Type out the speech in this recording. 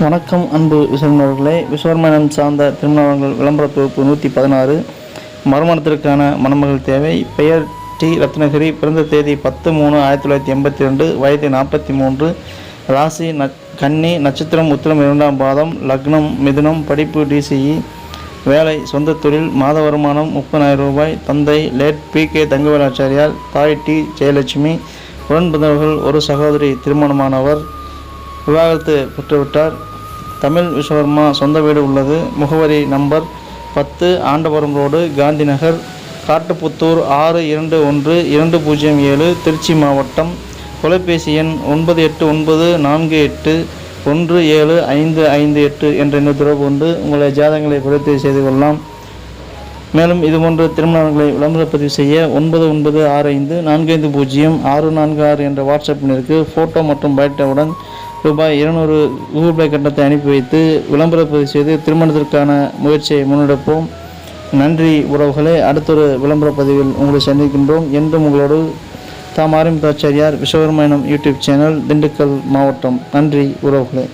வணக்கம் அன்பு விசர்மர்களே விஸ்வர்மனம் சார்ந்த திருமணங்கள் விளம்பர தொகுப்பு நூற்றி பதினாறு மறுமணத்திற்கான மணமகள் தேவை. பெயர் டி. ரத்னகிரி. பிறந்த தேதி பத்து மூணு ஆயிரத்தி தொள்ளாயிரத்தி எண்பத்தி ரெண்டு வயது நாற்பத்தி மூன்று. ராசி ந கன்னி நட்சத்திரம் உத்திரம் இரண்டாம் பாதம் லக்னம் மிதுனம் படிப்பு டிசிஇ வேலை சொந்த தொழில் மாத வருமானம் முப்பதாயிரம் ரூபாய். தந்தை லேட் பி. கே. தங்கவேலாச்சாரியார். தாய் டி. ஜெயலட்சுமி. உடன் பிறந்தவர்கள் ஒரு சகோதரி திருமணமானவர். விவாகரத்து பெற்றுவிட்டார். தமிழ் விஸ்வகர்மா சொந்த வீடு உள்ளது. முகவரி நம்பர் பத்து ஆண்டவரம் ரோடு காந்தி நகர் காட்டுப்புத்தூர் ஆறு இரண்டு ஒன்று இரண்டு பூஜ்ஜியம் ஏழு திருச்சி மாவட்டம். தொலைபேசி எண் ஒன்பது எட்டு ஒன்பது நான்கு எட்டு ஒன்று ஏழு ஐந்து ஐந்து எட்டு என்ற எண்ணை தொடர்பு கொண்டு உங்களை ஜாதகங்களை பதிவு செய்து கொள்ளலாம். மேலும் இதுபோன்ற திருமணங்களை விளம்பரப்பதிவு செய்ய ஒன்பது ஒன்பது ஆறு ஐந்து நான்கு ஐந்து பூஜ்ஜியம் ஆறு நான்கு ஆறு என்ற வாட்ஸ்அப் எண்ணிற்கு ஃபோட்டோ மற்றும் பயோட்டோவுடன் ரூபாய் இருநூறு கூகுள் பே கட்டணத்தை அனுப்பி வைத்து விளம்பரப்பதிவு செய்து திருமணத்திற்கான முயற்சியை முன்னெடுப்போம். நன்றி உறவுகளே. அடுத்தொரு விளம்பர பதிவில் உங்களை சந்திக்கின்றோம். என்றும் உங்களோடு தாம் ஆரம்பித்தாச்சாரியார் விஸ்வகர்மயனம் யூடியூப் சேனல் திண்டுக்கல் மாவட்டம். நன்றி உறவுகளே.